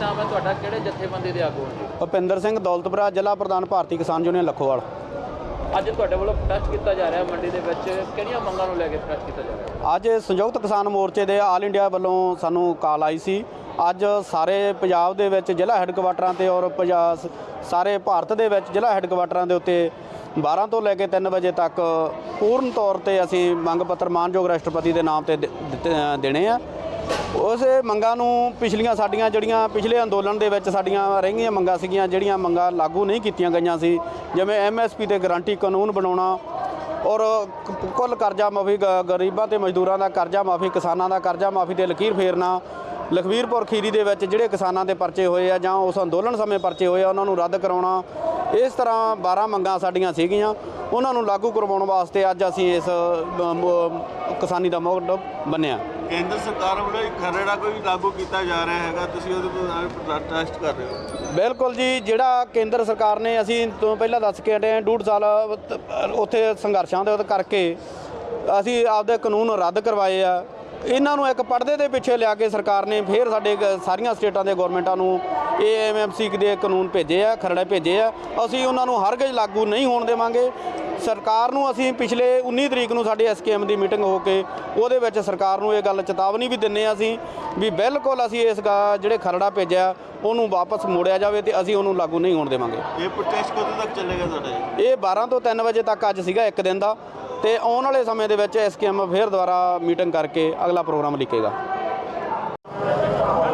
ਨਾਮ ਹੈ ਤੁਹਾਡਾ? ਕਿਹੜੇ ਜਥੇਬੰਦੀ ਦੇ ਆਗੂ ਹੋ? ਜੀ ਭੁਪਿੰਦਰ ਸਿੰਘ ਦੌਲਤਪੁਰਾ ਜ਼ਿਲ੍ਹਾ ਪ੍ਰਧਾਨ ਭਾਰਤੀ ਕਿਸਾਨ ਯੂਨੀਅਨ ਲਖੋਵਾਲ। ਅੱਜ ਤੁਹਾਡੇ ਵੱਲੋਂ ਪ੍ਰੋਟੈਸਟ ਕੀਤਾ ਜਾ ਰਿਹਾ ਮੰਡੀ ਦੇ ਵਿੱਚ। ਕਿਹੜੀਆਂ ਮੰਗਾਂ ਨੂੰ ਲੈ ਕੇ ਪ੍ਰੋਟੈਸਟ ਕੀਤਾ ਜਾ ਰਿਹਾ? ਅੱਜ ਸੰਯੁਕਤ ਕਿਸਾਨ ਮੋਰਚੇ ਦੇ ਆਲ ਇੰਡੀਆ ਵੱਲੋਂ ਸਾਨੂੰ ਕਾਲ ਆਈ ਸੀ। ਅੱਜ ਸਾਰੇ ਪੰਜਾਬ ਦੇ ਵਿੱਚ ਜ਼ਿਲ੍ਹਾ ਹੈੱਡਕੁਆਟਰਾਂ ਤੇ ਔਰ ਪੰਜਾਬ ਸਾਰੇ ਭਾਰਤ ਦੇ ਵਿੱਚ ਜ਼ਿਲ੍ਹਾ ਹੈੱਡਕੁਆਟਰਾਂ ਦੇ ਉੱਤੇ 12 ਤੋਂ ਲੈ ਕੇ 3 ਵਜੇ ਤੱਕ ਪੂਰਨ ਤੌਰ ਤੇ ਅਸੀਂ ਮੰਗ ਪੱਤਰ ਮਾਨਯੋਗ ਰਾਸ਼ਟਰਪਤੀ ਦੇ ਨਾਮ ਤੇ ਦੇਣੇ ਆ। ਉਸ ਮੰਗਾਂ ਨੂੰ ਪਿਛਲੀਆਂ ਸਾਡੀਆਂ ਜਿਹੜੀਆਂ ਪਿਛਲੇ ਅੰਦੋਲਨ ਦੇ ਵਿੱਚ ਸਾਡੀਆਂ ਰਹਿੰਗੀਆਂ ਮੰਗਾਂ ਸੀਗੀਆਂ, ਜਿਹੜੀਆਂ ਮੰਗਾਂ ਲਾਗੂ ਨਹੀਂ ਕੀਤੀਆਂ ਗਈਆਂ ਸੀ, ਜਿਵੇਂ ਐਮਐਸਪੀ ਤੇ ਗਾਰੰਟੀ ਕਾਨੂੰਨ ਬਣਾਉਣਾ ਔਰ ਕੁੱਲ ਕਰਜ਼ਾ ਮਾਫੀ ਗਰੀਬਾਂ ਤੇ ਮਜ਼ਦੂਰਾਂ ਦਾ ਕਰਜ਼ਾ ਮਾਫੀ, ਕਿਸਾਨਾਂ ਦਾ ਕਰਜ਼ਾ ਮਾਫੀ ਤੇ ਲਕੀਰ ਫੇਰਨਾ ਲਖਵੀਰਪੁਰ ਖੀਰੀ ਦੇ ਵਿੱਚ ਜਿਹੜੇ ਕਿਸਾਨਾਂ ਦੇ ਪਰਚੇ ਹੋਏ ਆ ਜਾਂ ਉਸ ਅੰਦੋਲਨ ਸਮੇਂ ਪਰਚੇ ਹੋਏ ਆ, ਉਹਨਾਂ ਨੂੰ ਰੱਦ ਕਰਾਉਣਾ, ਇਸ ਤਰ੍ਹਾਂ 12 ਮੰਗਾਂ ਸਾਡੀਆਂ ਸੀਗੀਆਂ, ਉਹਨਾਂ ਨੂੰ ਲਾਗੂ ਕਰਵਾਉਣ ਵਾਸਤੇ ਅੱਜ ਅਸੀਂ ਇਸ ਕਿਸਾਨੀ ਦਾ ਮੋਢ ਬੰਨਿਆ ਕੇਂਦਰ ਸਰਕਾਰ ਵੱਲੋਂ ਇੱਕ ਖਰੜਾ ਕੋਈ ਲਾਗੂ ਕੀਤਾ ਜਾ ਰਿਹਾ ਹੈਗਾ, ਤੁਸੀਂ ਉਹਦੇ ਪ੍ਰੋਟੈਸਟ ਕਰ ਰਹੇ ਹੋ। ਬਿਲਕੁਲ ਜੀ, ਜਿਹੜਾ ਕੇਂਦਰ ਸਰਕਾਰ ਨੇ ਅਸੀਂ ਤੋਂ ਪਹਿਲਾਂ ਦੱਸ ਕੇ ਹਟੇ ਹਾਂ, ਡੂਢ ਸਾਲ ਉੱਥੇ ਸੰਘਰਸ਼ਾਂ ਦੇ ਕਰਕੇ ਅਸੀਂ ਆਪਦੇ ਕਾਨੂੰਨ ਰੱਦ ਕਰਵਾਏ ਆ। ਇਹਨਾਂ ਨੂੰ ਇੱਕ ਪਰਦੇ ਦੇ ਪਿੱਛੇ ਲਿਆ ਕੇ ਸਰਕਾਰ ਨੇ ਫੇਰ ਸਾਡੇ ਸਾਰੀਆਂ ਸਟੇਟਾਂ ਦੇ ਗਵਰਨਮੈਂਟਾਂ ਨੂੰ ਏਐਮਐਮਸੀ ਦੇ ਕਾਨੂੰਨ ਭੇਜੇ ਆ ਖਰੜੇ ਭੇਜੇ ਆ। ਅਸੀਂ ਉਹਨਾਂ ਨੂੰ ਹਰਗਿਜ਼ ਲਾਗੂ ਨਹੀਂ ਹੋਣ ਦੇਵਾਂਗੇ। ਸਰਕਾਰ ਨੂੰ ਅਸੀਂ ਪਿਛਲੇ 19 ਤਰੀਕ ਨੂੰ ਸਾਡੇ ਐਸਕੇਐਮ ਦੀ ਮੀਟਿੰਗ ਹੋ ਕੇ ਉਹਦੇ ਵਿੱਚ ਸਰਕਾਰ ਨੂੰ ਇਹ ਗੱਲ ਚੇਤਾਵਨੀ ਵੀ ਦਿੰਨੇ ਆ ਅਸੀਂ ਵੀ ਬਿਲਕੁਲ ਅਸੀਂ ਇਸ ਗਾ- ਜਿਹੜੇ ਖਰੜਾ ਭੇਜਿਆ ਉਹਨੂੰ ਵਾਪਸ ਮੋੜਿਆ ਜਾਵੇ ਤੇ ਅਸੀਂ ਉਹਨੂੰ ਲਾਗੂ ਨਹੀਂ ਹੋਣ ਦੇਵਾਂਗੇ। ਇਹ ਪ੍ਰੋਟੈਸਟ ਕਦੋਂ ਤੱਕ ਚੱਲੇਗਾ ਤੁਹਾਡਾ ਇਹ 12 ਤੋਂ 3 ਵਜੇ ਤੱਕ ਅੱਜ ਸੀਗਾ ਇੱਕ ਦਿਨ ਦਾ ਤੇ ਆਉਣ ਵਾਲੇ ਸਮੇਂ ਦੇ ਵਿੱਚ ਐਸਕੇਐਮ ਫੇਰ ਦੁਬਾਰਾ ਮੀਟਿੰਗ ਕਰਕੇ ਅਗਲਾ ਪ੍ਰੋਗਰਾਮ ਲਿਖੇਗਾ।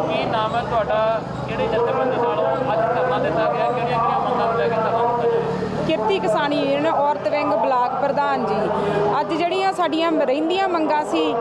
ਕੀ ਨਾਮ ਹੈ ਤੁਹਾਡਾ? ਕਿਹੜੇ ਜਥੇਬੰਦੀ ਨਾਲ ਅੱਜ ਧਰਨਾ ਦਿੱਤਾ ਗਿਆ ਕਿਹੜੀਆਂ ਕਿਹੜੀਆਂ ਮੰਗਾਂ ਨੂੰ ਲੈ ਕੇ ਧਰਨਾ ਦਿੱਤਾ ਜਾ ਕਿਰਤੀ ਕਿਸਾਨੀ ਯੂਨੀਅਨ, ਔਰਤ ਵਿੰਗ ਬਲਾਕ ਪ੍ਰਧਾਨ ਜੀ। ਅੱਜ ਜਿਹੜੀਆਂ ਸਾਡੀਆਂ ਰਹਿੰਦੀਆਂ ਮੰਗਾਂ ਸੀ,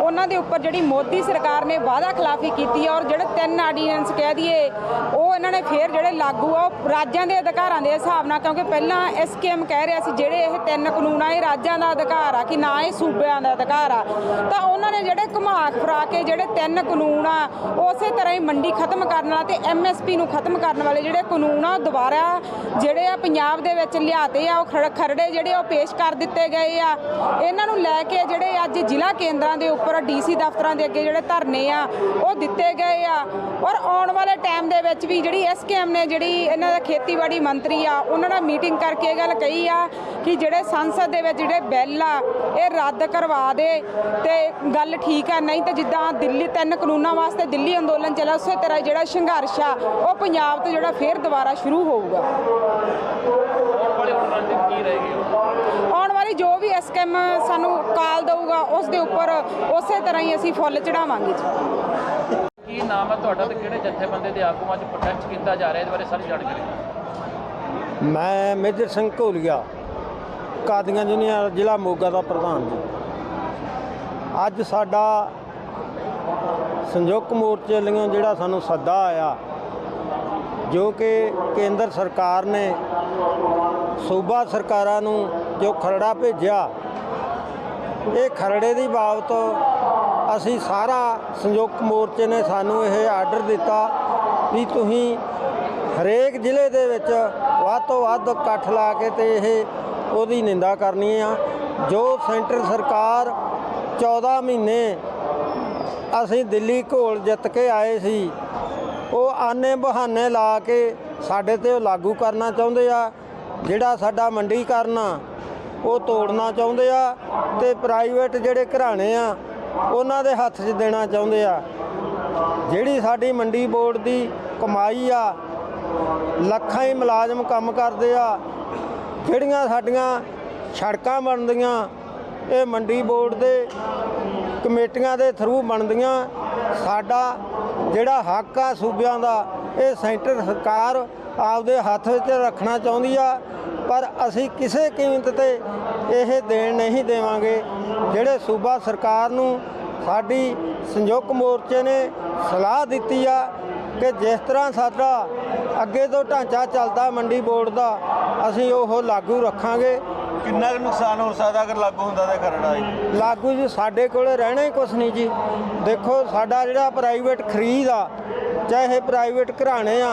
ਉਹਨਾਂ ਦੇ ਉੱਪਰ ਜਿਹੜੀ ਮੋਦੀ ਸਰਕਾਰ ਨੇ ਵਾਅਦਾ ਖਿਲਾਫੀ ਕੀਤੀ ਹੈ ਔਰ ਜਿਹੜੇ ਤਿੰਨ ਆਰਡੀਨੈਂਸ ਕਹਿ ਦਈਏ, ਉਹ ਇਹਨਾਂ ਨੇ ਫੇਰ ਜਿਹੜੇ ਲਾਗੂ ਆ, ਉਹ ਰਾਜਾਂ ਦੇ ਅਧਿਕਾਰਾਂ ਦੇ ਹਿਸਾਬ ਨਾਲ, ਕਿਉਂਕਿ ਪਹਿਲਾਂ ਐਸਕੇਐਮ ਕਹਿ ਰਿਹਾ ਸੀ, ਜਿਹੜੇ ਇਹ ਤਿੰਨ ਕਾਨੂੰਨ ਆ, ਇਹ ਰਾਜਾਂ ਦਾ ਅਧਿਕਾਰ ਆ ਕਿ ਨਾ ਇਹ ਸੂਬਿਆਂ ਦਾ ਅਧਿਕਾਰ ਆ। ਤਾਂ ਉਹਨਾਂ ਨੇ ਜਿਹੜੇ ਘੁਮਾ ਫਰਾ ਕੇ ਜਿਹੜੇ ਤਿੰਨ ਕਾਨੂੰਨ ਆ, ਉਸੇ ਤਰ੍ਹਾਂ ਹੀ ਮੰਡੀ ਖਤਮ ਕਰਨ ਵਾਲਾ ਤੇ ਐਮਐਸਪੀ ਨੂੰ ਖਤਮ ਕਰਨ ਵਾਲੇ ਜਿਹੜੇ ਕਾਨੂੰਨ ਆ, ਉਹ ਦੁਬਾਰਾ ਜਿਹੜੇ ਆ ਪੰਜਾਬ ਦੇ ਦੇ ਵਿੱਚ ਲਿਆਤੇ ਆ, ਉਹ ਖਰੜੇ ਜਿਹੜੇ ਉਹ ਪੇਸ਼ ਕਰ ਦਿੱਤੇ ਗਏ ਆ। ਇਹਨਾਂ ਨੂੰ ਲੈ ਕੇ ਜਿਹੜੇ ਅੱਜ ਜ਼ਿਲ੍ਹਾ ਕੇਂਦਰਾਂ ਦੇ ਉੱਪਰ, ਡੀਸੀ ਦਫ਼ਤਰਾਂ ਦੇ ਅੱਗੇ ਜਿਹੜੇ ਧਰਨੇ ਆ, ਉਹ ਦਿੱਤੇ ਗਏ ਆ। ਔਰ ਆਉਣ ਵਾਲੇ ਟਾਈਮ ਦੇ ਵਿੱਚ ਵੀ ਜਿਹੜੀ ਐਸਕੇਐਮ ਨੇ ਜਿਹੜੀ ਇਹਨਾਂ ਦਾ ਖੇਤੀਬਾੜੀ ਮੰਤਰੀ ਆ, ਉਹਨਾਂ ਨਾਲ ਮੀਟਿੰਗ ਕਰਕੇ ਇਹ ਗੱਲ ਕਹੀ ਆ ਕਿ ਜਿਹੜੇ ਸੰਸਦ ਦੇ ਵਿੱਚ ਜਿਹੜੇ ਬਿੱਲ ਆ, ਇਹ ਰੱਦ ਕਰਵਾ ਦੇ ਤੇ ਗੱਲ ਠੀਕ ਆ, ਨਹੀਂ ਤਾਂ ਜਿੱਦਾਂ ਦਿੱਲੀ ਤਿੰਨ ਕਾਨੂੰਨਾਂ ਵਾਸਤੇ ਦਿੱਲੀ ਅੰਦੋਲਨ ਚੱਲਿਆ, ਉਸੇ ਤਰ੍ਹਾਂ ਜਿਹੜਾ ਸੰਘਰਸ਼ ਆ, ਉਹ ਪੰਜਾਬ ਤੋਂ ਜਿਹੜਾ ਫੇਰ ਦੁਬਾਰਾ ਸ਼ੁਰੂ ਹੋਊਗਾ। ਵਾਲੀ ਹੁਣ ਰਣਨੀਤੀ ਕੀ ਰਹੇਗੀ ਉਹ? ਆਉਣ ਵਾਲੀ ਜੋ ਵੀ ਐਸਕੇਐਮ ਸਾਨੂੰ ਕਾਲ ਦਊਗਾ ਉਸ ਦੇ ਉੱਪਰ ਉਸੇ ਤਰ੍ਹਾਂ ਹੀ ਅਸੀਂ ਫੁੱਲ ਚੜਾਵਾਂਗੇ ਜੀ ਕੀ ਨਾਮ ਹੈ ਤੁਹਾਡਾ ਤੇ ਕਿਹੜੇ ਜਥੇਬੰਦੀ ਦੇ ਆਗੂ ਅੱਜ ਪ੍ਰੋਟੈਸਟ ਕੀਤਾ ਜਾ ਰਿਹਾ ਇਹਦੇ ਬਾਰੇ ਸਾਰੀ ਜਾਣਕਾਰੀ। ਮੈਂ ਮੇਜਰ ਸਿੰਘ ਘੋਲੀਆ ਕਾਦੀਆਂ ਯੂਨੀਅਨ ਜ਼ਿਲ੍ਹਾ ਮੋਗਾ ਦਾ ਪ੍ਰਧਾਨ ਜੀ ਅੱਜ ਸਾਡਾ ਸੰਯੁਕਤ ਮੋਰਚੇ ਲਈ ਜਿਹੜਾ ਸਾਨੂੰ ਸੱਦਾ ਆਇਆ ਜੋ ਕਿ ਕੇਂਦਰ ਸਰਕਾਰ ਨੇ ਸੂਬਾ ਸਰਕਾਰਾਂ ਨੂੰ ਜੋ ਖਰੜਾ ਭੇਜਿਆ, ਇਹ ਖਰੜੇ ਦੀ ਬਾਬਤ ਅਸੀਂ ਸਾਰਾ ਸੰਯੁਕਤ ਮੋਰਚੇ ਨੇ ਸਾਨੂੰ ਇਹ ਆਰਡਰ ਦਿੱਤਾ ਵੀ ਤੁਸੀਂ ਹਰੇਕ ਜ਼ਿਲ੍ਹੇ ਦੇ ਵਿੱਚ ਵੱਧ ਤੋਂ ਵੱਧ ਇਕੱਠ ਲਾ ਕੇ ਤੇ ਇਹ ਉਹਦੀ ਨਿੰਦਾ ਕਰਨੀ ਆ। ਜੋ ਸੈਂਟਰ ਸਰਕਾਰ 14 ਮਹੀਨੇ ਅਸੀਂ ਦਿੱਲੀ ਘੋਲ ਜਿੱਤ ਕੇ ਆਏ ਸੀ ਆਨੇ ਬਹਾਨੇ ਲਾ ਕੇ ਸਾਡੇ ਤੇ ਉਹ ਲਾਗੂ ਕਰਨਾ ਚਾਹੁੰਦੇ ਆ। ਜਿਹੜਾ ਸਾਡਾ ਮੰਡੀਕਰਨ ਆ, ਉਹ ਤੋੜਨਾ ਚਾਹੁੰਦੇ ਆ ਤੇ ਪ੍ਰਾਈਵੇਟ ਜਿਹੜੇ ਘਰਾਣੇ ਆ, ਉਹਨਾਂ ਦੇ ਹੱਥ 'ਚ ਦੇਣਾ ਚਾਹੁੰਦੇ ਆ। ਜਿਹੜੀ ਸਾਡੀ ਮੰਡੀ ਬੋਰਡ ਦੀ ਕਮਾਈ ਆ, ਲੱਖਾਂ ਹੀ ਮੁਲਾਜ਼ਮ ਕੰਮ ਕਰਦੇ ਆ, ਜਿਹੜੀਆਂ ਸਾਡੀਆਂ ਸੜਕਾਂ ਬਣਦੀਆਂ, ਇਹ ਮੰਡੀ ਬੋਰਡ ਦੇ ਕਮੇਟੀਆਂ ਦੇ ਥਰੂ ਬਣਦੀਆਂ, ਸਾਡਾ ਜਿਹੜਾ ਹੱਕ ਆ ਸੂਬਿਆਂ ਦਾ, ਇਹ ਸੈਂਟਰ ਸਰਕਾਰ ਆਪਦੇ ਹੱਥ ਵਿੱਚ ਰੱਖਣਾ ਚਾਹੁੰਦੀ ਆ, ਪਰ ਅਸੀਂ ਕਿਸੇ ਕੀਮਤ ਤੇ ਇਹ ਦੇਣ ਨਹੀਂ ਦੇਵਾਂਗੇ। ਜਿਹੜੇ ਸੂਬਾ ਸਰਕਾਰ ਨੂੰ ਸਾਡੀ ਸੰਯੁਕਤ ਮੋਰਚੇ ਨੇ ਸਲਾਹ ਦਿੱਤੀ ਆ ਕਿ ਜਿਸ ਤਰ੍ਹਾਂ ਸਾਡਾ ਅੱਗੇ ਤੋਂ ਢਾਂਚਾ ਚੱਲਦਾ ਮੰਡੀ ਬੋਰਡ ਦਾ, ਅਸੀਂ ਉਹ ਲਾਗੂ ਰੱਖਾਂਗੇ। ਕਿੰਨਾ ਕੁ ਨੁਕਸਾਨ ਹੋ ਸਕਦਾ ਅਗਰ ਲਾਗੂ ਹੁੰਦਾ ਤਾਂ ਖਰੜਾ ਜੀ ਲਾਗੂ ਜੀ ਸਾਡੇ ਕੋਲੇ ਰਹਿਣਾ ਹੀ ਕੁਛ ਨਹੀਂ ਜੀ। ਦੇਖੋ, ਸਾਡਾ ਜਿਹੜਾ ਪ੍ਰਾਈਵੇਟ ਖਰੀਦ ਆ, ਚਾਹੇ ਪ੍ਰਾਈਵੇਟ ਘਰਾਣੇ ਆ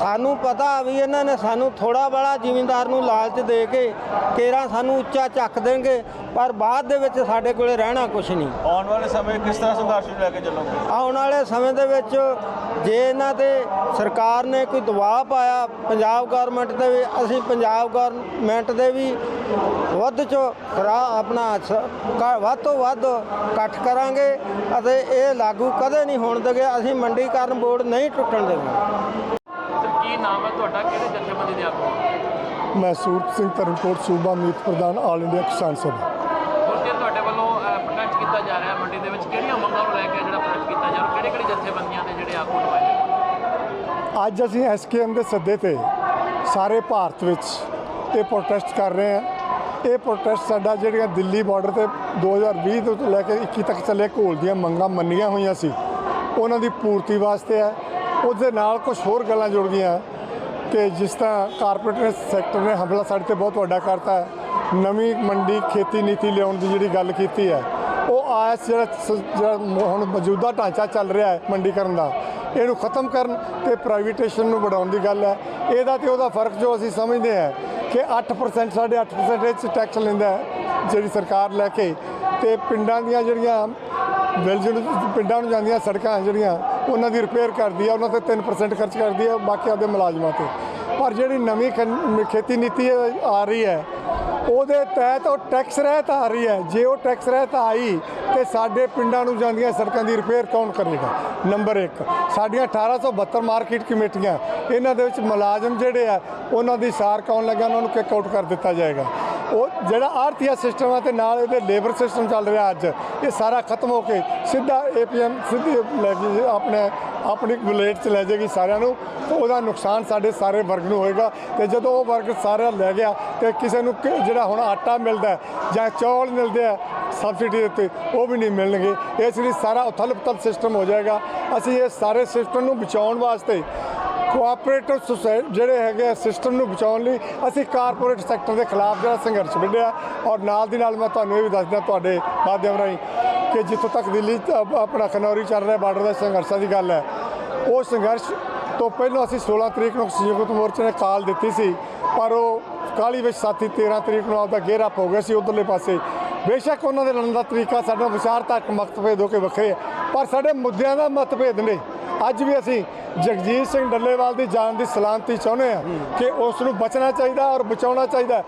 ਸਾਨੂੰ ਪਤਾ ਵੀ ਇਹਨਾਂ ਨੇ ਸਾਨੂੰ ਥੋੜਾ ਬੜਾ ਜ਼ਿਮੀਂਦਾਰ ਨੂੰ ਲਾਲਚ ਦੇ ਕੇ ਕੇਰਾ ਸਾਨੂੰ ਉੱਚਾ ਚੱਕ ਦੇਣਗੇ ਪਰ ਬਾਅਦ ਦੇ ਵਿੱਚ ਸਾਡੇ ਕੋਲੇ ਰਹਿਣਾ ਕੁਛ ਨਹੀਂ। ਆਉਣ ਵਾਲੇ ਸਮੇਂ ਕਿਸ ਤਰ੍ਹਾਂ ਸੰਘਰਸ਼ ਨੂੰ ਲੈ ਕੇ ਚੱਲੋਗੇ? ਆਉਣ ਵਾਲੇ ਸਮੇਂ ਦੇ ਵਿੱਚ ਜੇ ਇਹਨਾਂ ਤੇ ਸਰਕਾਰ ਨੇ ਕੋਈ ਦਬਾਅ ਪਾਇਆ ਪੰਜਾਬ ਗਵਰਨਮੈਂਟ ਦੇ ਵੀ ਅਸੀਂ ਪੰਜਾਬ ਗਵਰਨਮੈਂਟ ਦੇ ਵੀ ਵੱਧ ਚੋਂ ਖਰਾ ਆਪਣਾ ਵੱਧ ਤੋਂ ਵੱਧ ਇਕੱਠ ਕਰਾਂਗੇ ਅਤੇ ਇਹ ਲਾਗੂ ਕਦੇ ਨਹੀਂ ਹੋਣ ਦੇਗੇ ਅਸੀਂ ਮੰਡੀਕਰਨ ਬੋਰਡ ਨਹੀਂ ਟੁੱਟਣ ਸਰ ਕੀ ਨਾਮ ਹੈ ਤੁਹਾਡਾ? ਕਿਹੜੇ ਜਥੇਬੰਦੀ ਦੇ ਆਗੂ? ਮੈਂ ਸੂਰਤ ਸਿੰਘ ਧਰਮਕੋਟ ਸੂਬਾ ਮੀਤ ਪ੍ਰਧਾਨ ਆਲ ਇੰਡੀਆ ਕਿਸਾਨ ਸਭਾ। ਜੇ ਤੁਹਾਡੇ ਵੱਲੋਂ ਪ੍ਰੋਟੈਸਟ ਕੀਤਾ ਜਾ ਰਿਹਾ ਮੰਡੀ ਦੇ ਵਿੱਚ ਕਿਹੜੀਆਂ ਮੰਗਾਂ ਨੂੰ ਲੈ ਕੇ ਜਿਹੜਾ ਪ੍ਰੋਟੈਸਟ ਕੀਤਾ ਜਾ ਰਿਹਾ ਕਿਹੜੇ ਕਿਹੜੇ ਜਥੇਬੰਦੀਆਂ ਦੇ ਜਿਹੜੇ ਆਗੂ ਨੁਮਾਇੰਦੇ ਅੱਜ ਅਸੀਂ ਐਸਕੇਐਮ ਦੇ ਸੱਦੇ ਤੇ ਸਾਰੇ ਭਾਰਤ ਵਿੱਚ ਇਹ ਪ੍ਰੋਟੈਸਟ ਕਰ ਰਹੇ ਹਾਂ। ਇਹ ਪ੍ਰੋਟੈਸਟ ਸਾਡਾ ਜਿਹੜੀਆਂ ਦਿੱਲੀ ਬਾਰਡਰ ਤੇ 2020 ਤੋਂ ਲੈ ਕੇ 21 ਤੱਕ ਚੱਲੇ ਘੋਲ ਦੀਆਂ ਮੰਗਾਂ ਮੰਨੀਆਂ ਹੋਈਆਂ ਸੀ ਉਹਨਾਂ ਦੀ ਪੂਰਤੀ ਵਾਸਤੇ ਹੈ। ਉਸ ਦੇ ਨਾਲ ਕੁਝ ਹੋਰ ਗੱਲਾਂ ਜੁੜ ਗਈਆਂ ਕਿ ਜਿਸ ਤਰ੍ਹਾਂ ਕਾਰਪੋਰੇਟ ਸੈਕਟਰ ਨੇ ਹਮਲਾ ਸਾਡੇ ਤੇ ਬਹੁਤ ਵੱਡਾ ਕਰਤਾ ਨਵੀਂ ਮੰਡੀ ਖੇਤੀ ਨੀਤੀ ਲਿਆਉਣ ਦੀ ਜਿਹੜੀ ਗੱਲ ਕੀਤੀ ਹੈ, ਉਹ ਆਇਸ ਜਿਹੜਾ ਹੁਣ ਮੌਜੂਦਾ ਢਾਂਚਾ ਚੱਲ ਰਿਹਾ ਹੈ ਮੰਡੀਕਰਨ ਦਾ, ਇਹਨੂੰ ਖਤਮ ਕਰਨ ਤੇ ਪ੍ਰਾਈਵੇਟੇਸ਼ਨ ਨੂੰ ਵਧਾਉਣ ਦੀ ਗੱਲ ਹੈ। ਇਹਦਾ ਤੇ ਉਹਦਾ ਫ਼ਰਕ ਜੋ ਅਸੀਂ ਸਮਝਦੇ ਹਾਂ ਕਿ 8% ਸਾਡੇ 8% ਇਹ ਟੈਕਸ ਲੈਂਦਾ ਜਿਹੜੀ ਸਰਕਾਰ ਲੈ ਕੇ ਤੇ ਪਿੰਡਾਂ ਦੀਆਂ ਜਿਹੜੀਆਂ ਵਿਲਜਨ ਪਿੰਡਾਂ ਨੂੰ ਜਾਂਦੀਆਂ ਸੜਕਾਂ ਜਿਹੜੀਆਂ ਉਹਨਾਂ ਦੀ ਰਿਪੇਅਰ ਕਰਦੀ ਹੈ ਉਹਨਾਂ ਤੇ 3% ਖਰਚ ਕਰਦੀ ਹੈ ਬਾਕੀ ਆਪਦੇ ਮੁਲਾਜ਼ਮਾਂ ਤੇ। ਪਰ ਜਿਹੜੀ ਨਵੀਂ ਖੇਤੀ ਨੀਤੀ ਆ ਰਹੀ ਹੈ, ਉਹਦੇ ਤਹਿਤ ਉਹ ਟੈਕਸ ਰਹਿਤ ਆ ਰਹੀ ਹੈ। ਜੇ ਉਹ ਟੈਕਸ ਰਹਿਤ ਆਈ, ਤੇ ਸਾਡੇ ਪਿੰਡਾਂ ਨੂੰ ਜਾਂਦੀਆਂ ਸੜਕਾਂ ਦੀ ਰਿਪੇਅਰ ਕੌਣ ਕਰੇਗਾ? ਨੰਬਰ 1 ਸਾਡੀਆਂ 1872 ਮਾਰਕੀਟ ਕਮੇਟੀਆਂ, ਇਹਨਾਂ ਦੇ ਵਿੱਚ ਮੁਲਾਜ਼ਮ ਜਿਹੜੇ ਆ, ਉਹਨਾਂ ਦੀ ਸਾਰ ਕੌਣ ਲੱਗਾ ਉਹਨਾਂ ਨੂੰ ਕਿੱਕ ਆਊਟ ਕਰ ਦਿੱਤਾ ਜਾਏਗਾ। ਉਹ ਜਿਹੜਾ ਆਰਥੀਆ ਸਿਸਟਮ ਹੈ ਤੇ ਨਾਲ ਇਹਦੇ ਲੇਬਰ ਸਿਸਟਮ ਚੱਲ ਰਿਹਾ ਅੱਜ, ਇਹ ਸਾਰਾ ਖਤਮ ਹੋ ਕੇ ਸਿੱਧਾ ਏਪੀਐਮ ਸਿੱਧੀ ਲੈ ਕੇ ਆਪਣੇ, ਆਪਣੀ ਵਲੇਟ ਚ ਲੈ ਜਾਏਗੀ ਸਾਰਿਆਂ ਨੂੰ ਉਹਦਾ ਨੁਕਸਾਨ ਸਾਡੇ ਸਾਰੇ ਵਰਗ ਨੂੰ ਹੋਏਗਾ। ਤੇ ਜਦੋਂ ਉਹ ਵਰਗ ਸਾਰਾ ਲੈ ਗਿਆ ਤੇ ਕਿਸੇ ਨੂੰ ਕਿ- ਜਿਹੜਾ ਹੁਣ ਆਟਾ ਮਿਲਦਾ ਜਾਂ ਚੌਲ ਮਿਲਦੇ ਆ ਸਬਸਿਡੀ ਦੇ ਉੱਤੇ, ਉਹ ਵੀ ਨਹੀਂ ਮਿਲਣਗੇ। ਇਸ ਲਈ ਸਾਰਾ ਉਥਲ ਪੁਥਲ ਸਿਸਟਮ ਹੋ ਜਾਏਗਾ। ਅਸੀਂ ਇਹ ਸਾਰੇ ਸਿਸਟਮ ਨੂੰ ਬਚਾਉਣ ਵਾਸਤੇ ਕੋਆਪਰੇਟਿਵ ਸੁਸਾਇਟੀ ਜਿਹੜੇ ਹੈਗੇ ਸਿਸਟਮ ਨੂੰ ਬਚਾਉਣ ਲਈ ਅਸੀਂ ਕਾਰਪੋਰੇਟ ਸੈਕਟਰ ਦੇ ਖਿਲਾਫ ਜਿਹੜਾ ਸੰਘਰਸ਼ ਵਿੱਢਿਆ ਔਰ ਨਾਲ ਦੀ ਨਾਲ ਮੈਂ ਤੁਹਾਨੂੰ ਇਹ ਵੀ ਦੱਸ ਤੁਹਾਡੇ ਮਾਧਿਅਮ ਰਾਹੀਂ ਕਿ ਜਿੱਥੋਂ ਤੱਕ ਦਿੱਲੀ ਆਪਣਾ ਖਨੌਰੀ ਚੱਲ ਰਿਹਾ ਬਾਰਡਰ ਦੇ ਸੰਘਰਸ਼ਾਂ ਦੀ ਗੱਲ ਹੈ, ਉਹ ਸੰਘਰਸ਼ ਤੋਂ ਪਹਿਲਾਂ ਅਸੀਂ 16 ਤਰੀਕ ਨੂੰ ਸੰਯੁਕਤ ਮੋਰਚੇ ਨੇ ਕਾਲ ਦਿੱਤੀ ਸੀ, ਪਰ ਉਹ ਕਾਲੀ ਵਿੱਚ ਸਾਥੀ 13 ਤਰੀਕ ਨੂੰ ਆਪਦਾ ਗੇਅਰ ਅਪ ਹੋ ਗਿਆ ਸੀ ਉਧਰਲੇ ਪਾਸੇ। ਬੇਸ਼ੱਕ ਉਹਨਾਂ ਦੇ ਲੜਨ ਦਾ ਤਰੀਕਾ ਸਾਡਾ ਵਿਚਾਰਤਕ ਮਤਭੇਦ ਹੋ ਕੇ ਵੱਖਰੇ ਹੈ, ਪਰ ਸਾਡੇ ਮੁੱਦਿਆਂ ਦਾ ਮਤਭੇਦ ਨੇ ਅੱਜ ਵੀ ਅਸੀਂ ਜਗਜੀਤ ਸਿੰਘ ਡੱਲੇਵਾਲ ਦੀ ਜਾਨ ਦੀ ਸਲਾਮਤੀ ਚਾਹੁੰਦੇ ਆ ਕਿ ਉਸ ਨੂੰ ਬਚਣਾ ਚਾਹੀਦਾ ਔਰ ਬਚਾਉਣਾ ਚਾਹੀਦਾ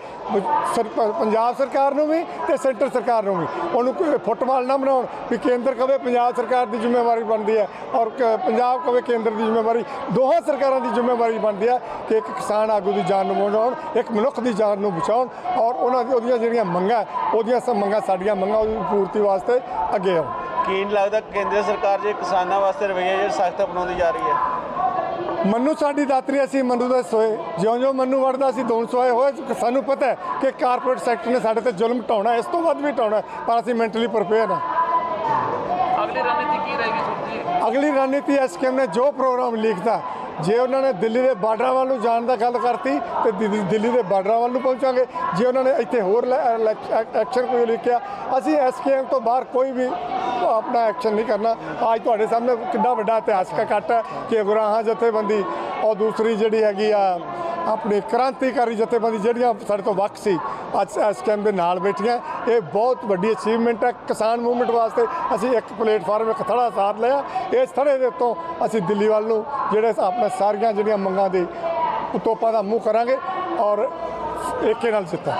ਸਰ- ਪੰਜਾਬ ਸਰਕਾਰ ਨੂੰ ਵੀ ਤੇ ਸੈਂਟਰ ਸਰਕਾਰ ਨੂੰ ਵੀ। ਉਹਨੂੰ ਕੋਈ ਫੁੱਟਬਾਲ ਨਾ ਬਣਾਉਣ ਵੀ ਕੇਂਦਰ ਕਵੇ ਪੰਜਾਬ ਸਰਕਾਰ ਦੀ ਜ਼ਿੰਮੇਵਾਰੀ ਬਣਦੀ ਹੈ ਔਰ ਪੰਜਾਬ ਕਵੇ ਕੇਂਦਰ ਦੀ ਜ਼ਿੰਮੇਵਾਰੀ। ਦੋਹਾਂ ਸਰਕਾਰਾਂ ਦੀ ਜ਼ਿੰਮੇਵਾਰੀ ਬਣਦੀ ਹੈ ਕਿ ਇੱਕ ਕਿਸਾਨ ਆਗੂ ਦੀ ਜਾਨ ਨੂੰ ਬਚਾਉਣ, ਇੱਕ ਮਨੁੱਖ ਦੀ ਜਾਨ ਨੂੰ ਬਚਾਉਣ ਔਰ ਉਹਨਾਂ ਦੀ, ਉਹਦੀਆਂ ਜਿਹੜੀਆਂ ਮੰਗਾਂ, ਉਹਦੀਆਂ ਸਭ ਮੰਗਾਂ, ਸਾਡੀਆਂ ਮੰਗਾਂ ਉਹਦੀ ਪੂਰਤੀ ਵਾਸਤੇ ਅੱਗੇ ਆਉਣ। ਕੀ ਨਹੀਂ ਲੱਗਦਾ ਕੇਂਦਰ ਸਰਕਾਰ ਜੇ ਕਿਸਾਨਾਂ ਵਾਸਤੇ ਰਵੱਈਆ ਜਿਹੜਾ ਸਖਤ ਅਪਣਾਉਂਦੀ ਜਾ ਰਹੀ ਹੈ। ਮੰਨੂ ਸਾਡੀ ਦਾਤਰੀ ਅਸੀਂ ਮੰਨੂ ਦੇ ਸੋਏ ਜਿਉਂ-ਜਿਉਂ ਮੰਨੂ ਵੜਦਾ ਸੀ ਦੋਨ ਸੋਏ ਹੋਏ ਸਾਨੂੰ ਪਤਾ ਹੈ ਕਿ ਕਾਰਪੋਰੇਟ ਸੈਕਟਰ ਨੇ ਸਾਡੇ ਤੇ ਜ਼ੁਲਮ ਢਾਉਣਾ ਇਸ ਤੋਂ ਵੱਧ ਵੀ ਢਾਉਣਾ ਪਰ ਅਸੀਂ ਮੈਂਟਲੀ ਪ੍ਰਪੇਅਰ ਹਾਂ। ਅਗਲੀ ਰਣਨੀਤੀ ਕੀ ਰਹੇਗੀ ਸੁਰਜੀ ਅਗਲੀ ਰਣਨੀਤੀ ਐਸਕੇਐਮ ਨੇ ਜੋ ਪ੍ਰੋਗਰਾਮ ਲਿਖਤਾ ਜੇ ਉਹਨਾਂ ਨੇ ਦਿੱਲੀ ਦੇ ਬਾਰਡਰਾਂ ਵੱਲ ਨੂੰ ਜਾਣ ਦਾ ਗੱਲ ਕਰਤੀ ਤੇ ਦਿੱਲੀ ਦਿੱਲੀ ਦੇ ਬਾਰਡਰਾਂ ਵੱਲ ਨੂੰ ਪਹੁੰਚਾਂਗੇ। ਜੇ ਉਹਨਾਂ ਨੇ ਇੱਥੇ ਹੋਰ ਲੈ- ਐ- ਐਕਸ਼ਨ ਕੋਈ ਲਿਖਿਆ, ਅਸੀਂ ਐਸਕੇਐਮ ਤੋਂ ਬਾਹਰ ਕੋਈ ਵੀ ਆਪਣਾ ਐਕਸ਼ਨ ਨਹੀਂ ਕਰਨਾ। ਅੱਜ ਤੁਹਾਡੇ ਸਾਹਮਣੇ ਕਿੰਨਾ ਵੱਡਾ ਇਤਿਹਾਸਕ ਇਕੱਠ ਹੈ ਕਿ ਗੁਰਾਹਾਂ ਜਥੇਬੰਦੀ ਔਰ ਦੂਸਰੀ ਜਿਹੜੀ ਹੈਗੀ ਆ ਆਪਣੀ ਕ੍ਰਾਂਤੀਕਾਰੀ ਜਥੇਬੰਦੀ ਜਿਹੜੀਆਂ ਸਾਡੇ ਤੋਂ ਵੱਖ ਸੀ, ਅੱਜ ਇਸ ਐਸਕੇਐਮ ਦੇ ਨਾਲ ਬੈਠੀਆਂ। ਇਹ ਬਹੁਤ ਵੱਡੀ ਅਚੀਵਮੈਂਟ ਹੈ, ਕਿਸਾਨ ਮੂਵਮੈਂਟ ਵਾਸਤੇ ਅਸੀਂ ਇੱਕ ਪਲੇਟਫਾਰਮ ਇੱਕ ਥੜਾ ਸਾਰ ਲਿਆ। ਇਸ ਥੜੇ ਦੇ ਉੱਤੋਂ ਅਸੀਂ ਦਿੱਲੀ ਵੱਲ ਨੂੰ ਜਿਹੜੇ ਆਪਣੇ ਸਾਰੀਆਂ ਜਿਹੜੀਆਂ ਮੰਗਾਂ ਦੇ ਤੋਪਾਂ ਦਾ ਮੂੰਹ ਕਰਾਂਗੇ ਔਰ ਏਕੇ ਨਾਲ ਜਿੱਤਾਂ